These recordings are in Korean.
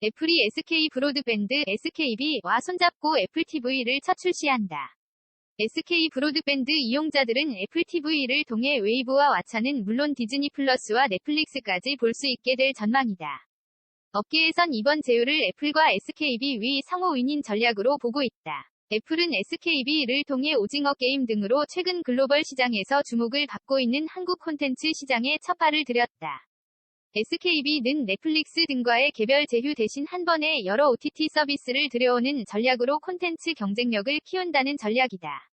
애플이 SK 브로드밴드 SKB와 손잡고 애플 TV를 첫 출시한다. SK 브로드밴드 이용자들은 애플 TV를 통해 웨이브와 왓챠는 물론 디즈니 플러스와 넷플릭스까지 볼 수 있게 될 전망이다. 업계에선 이번 제휴를 애플과 SKB 위 상호 윈인 전략으로 보고 있다. 애플은 SKB를 통해 오징어 게임 등으로 최근 글로벌 시장에서 주목을 받고 있는 한국 콘텐츠 시장에 첫 발을 들였다. SKB는 넷플릭스 등과의 개별 제휴 대신 한 번에 여러 OTT 서비스를 들여오는 전략으로 콘텐츠 경쟁력을 키운다는 전략이다.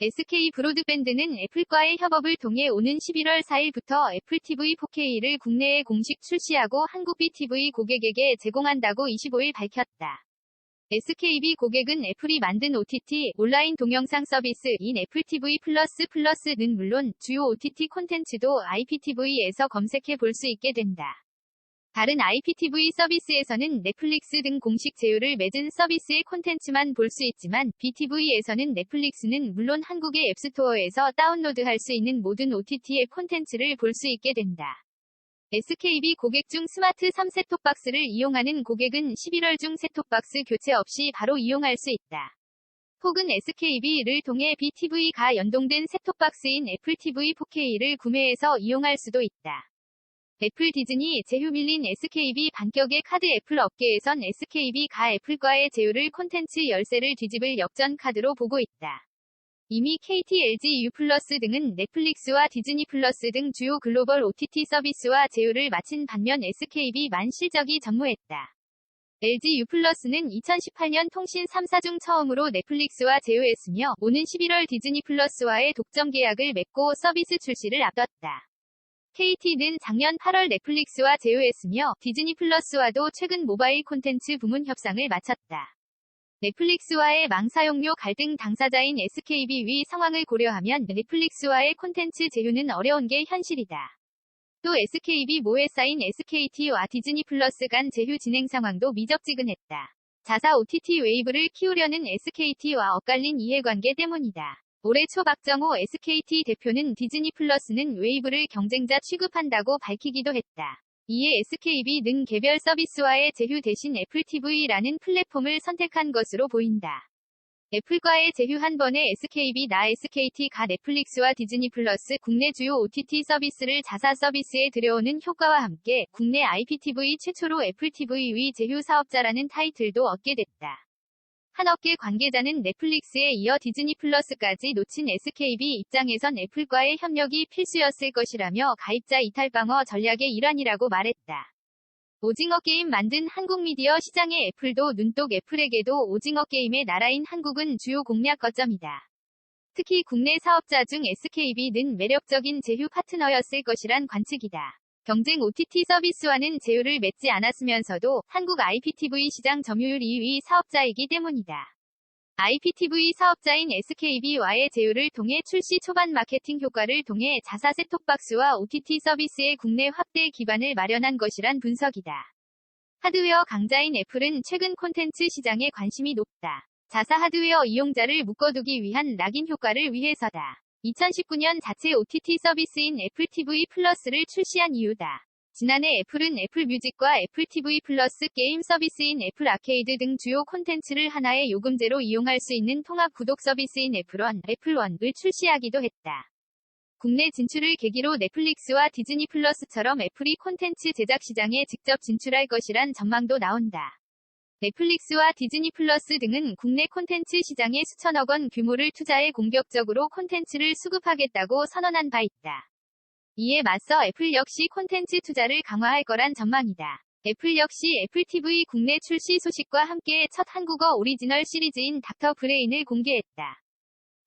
SK 브로드밴드는 애플과의 협업을 통해 오는 11월 4일부터 애플 TV 4K를 국내에 공식 출시하고 한국 BTV 고객에게 제공한다고 25일 밝혔다. SKB 고객은 애플이 만든 OTT 온라인 동영상 서비스인 애플 TV 플러스 플러스는 물론 주요 OTT 콘텐츠도 IPTV에서 검색해 볼 수 있게 된다. 다른 IPTV 서비스에서는 넷플릭스 등 공식 제휴를 맺은 서비스의 콘텐츠만 볼 수 있지만 BTV에서는 넷플릭스는 물론 한국의 앱스토어에서 다운로드할 수 있는 모든 OTT의 콘텐츠를 볼 수 있게 된다. SKB 고객 중 스마트 3 셋톱박스를 이용하는 고객은 11월 중 셋톱박스 교체 없이 바로 이용할 수 있다. 혹은 SKB를 통해 BTV가 연동된 셋톱박스인 애플 TV 4K를 구매해서 이용할 수도 있다. 애플 디즈니 제휴 밀린 SKB 반격의 카드 애플 업계에선 SKB가 애플과의 제휴를 콘텐츠 열쇠를 뒤집을 역전 카드로 보고 있다. 이미 KT, LG U 플러스 등은 넷플릭스와 디즈니 플러스 등 주요 글로벌 OTT 서비스와 제휴를 마친 반면 SKB만 실적이 전무했다. LG U 플러스는 2018년 통신 3사 중 처음으로 넷플릭스와 제휴했으며 오는 11월 디즈니 플러스와의 독점 계약을 맺고 서비스 출시를 앞뒀다. KT는 작년 8월 넷플릭스와 제휴했으며 디즈니 플러스와도 최근 모바일 콘텐츠 부문 협상을 마쳤다. 넷플릭스와의 망사용료 갈등 당사자인 SKB 위 상황을 고려하면 넷플릭스와의 콘텐츠 제휴는 어려운 게 현실이다. 또 SKB 모에 쌓인 SKT와 디즈니 플러스 간 제휴 진행 상황도 미적지근했다. 자사 OTT 웨이브를 키우려는 SKT와 엇갈린 이해관계 때문이다. 올해 초 박정호 SKT 대표는 디즈니 플러스는 웨이브를 경쟁자 취급한다고 밝히기도 했다. 이에 SKB는 개별 서비스와의 제휴 대신 애플 TV라는 플랫폼을 선택한 것으로 보인다. 애플과의 제휴 한 번에 SKB 나 SKT가 넷플릭스와 디즈니 플러스 국내 주요 OTT 서비스를 자사 서비스에 들여오는 효과와 함께 국내 IPTV 최초로 애플 TV 위 제휴 사업자라는 타이틀도 얻게 됐다. 한 업계 관계자는 넷플릭스에 이어 디즈니 플러스까지 놓친 SKB 입장에선 애플과의 협력이 필수였을 것이라며 가입자 이탈 방어 전략의 일환이라고 말했다. 오징어 게임 만든 한국 미디어 시장의 애플도 눈독 애플에게도 오징어 게임의 나라인 한국은 주요 공략 거점이다. 특히 국내 사업자 중 SKB는 매력적인 제휴 파트너였을 것이란 관측이다. 경쟁 OTT 서비스와는 제휴를 맺지 않았으면서도 한국 IPTV 시장 점유율 2위 사업자이기 때문이다. IPTV 사업자인 SKB와의 제휴를 통해 출시 초반 마케팅 효과를 통해 자사 셋톱박스와 OTT 서비스의 국내 확대 기반을 마련한 것이란 분석이다. 하드웨어 강자인 애플은 최근 콘텐츠 시장에 관심이 높다. 자사 하드웨어 이용자를 묶어두기 위한 락인 효과를 위해서다. 2019년 자체 OTT 서비스인 애플 TV 플러스를 출시한 이유다. 지난해 애플은 애플 뮤직과 애플 TV 플러스 게임 서비스인 애플 아케이드 등 주요 콘텐츠를 하나의 요금제로 이용할 수 있는 통합 구독 서비스인 애플원, 애플원을 출시하기도 했다. 국내 진출을 계기로 넷플릭스와 디즈니 플러스처럼 애플이 콘텐츠 제작 시장에 직접 진출할 것이란 전망도 나온다. 넷플릭스와 디즈니 플러스 등은 국내 콘텐츠 시장에 수천억 원 규모를 투자해 공격적으로 콘텐츠를 수급하겠다고 선언한 바 있다. 이에 맞서 애플 역시 콘텐츠 투자를 강화할 거란 전망이다. 애플 역시 애플 TV 국내 출시 소식과 함께 첫 한국어 오리지널 시리즈인 닥터 브레인을 공개했다.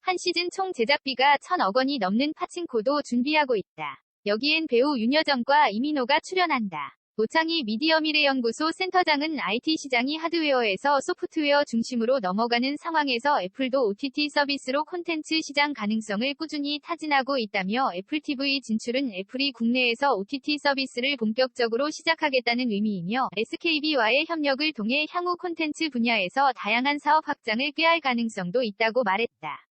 한 시즌 총 제작비가 천억 원이 넘는 파친코도 준비하고 있다. 여기엔 배우 윤여정과 이민호가 출연한다. 도창희 미디어 미래연구소 센터장은 IT 시장이 하드웨어에서 소프트웨어 중심으로 넘어가는 상황에서 애플도 OTT 서비스로 콘텐츠 시장 가능성을 꾸준히 타진하고 있다며 애플 TV 진출은 애플이 국내에서 OTT 서비스를 본격적으로 시작하겠다는 의미이며 SKB와의 협력을 통해 향후 콘텐츠 분야에서 다양한 사업 확장을 꾀할 가능성도 있다고 말했다.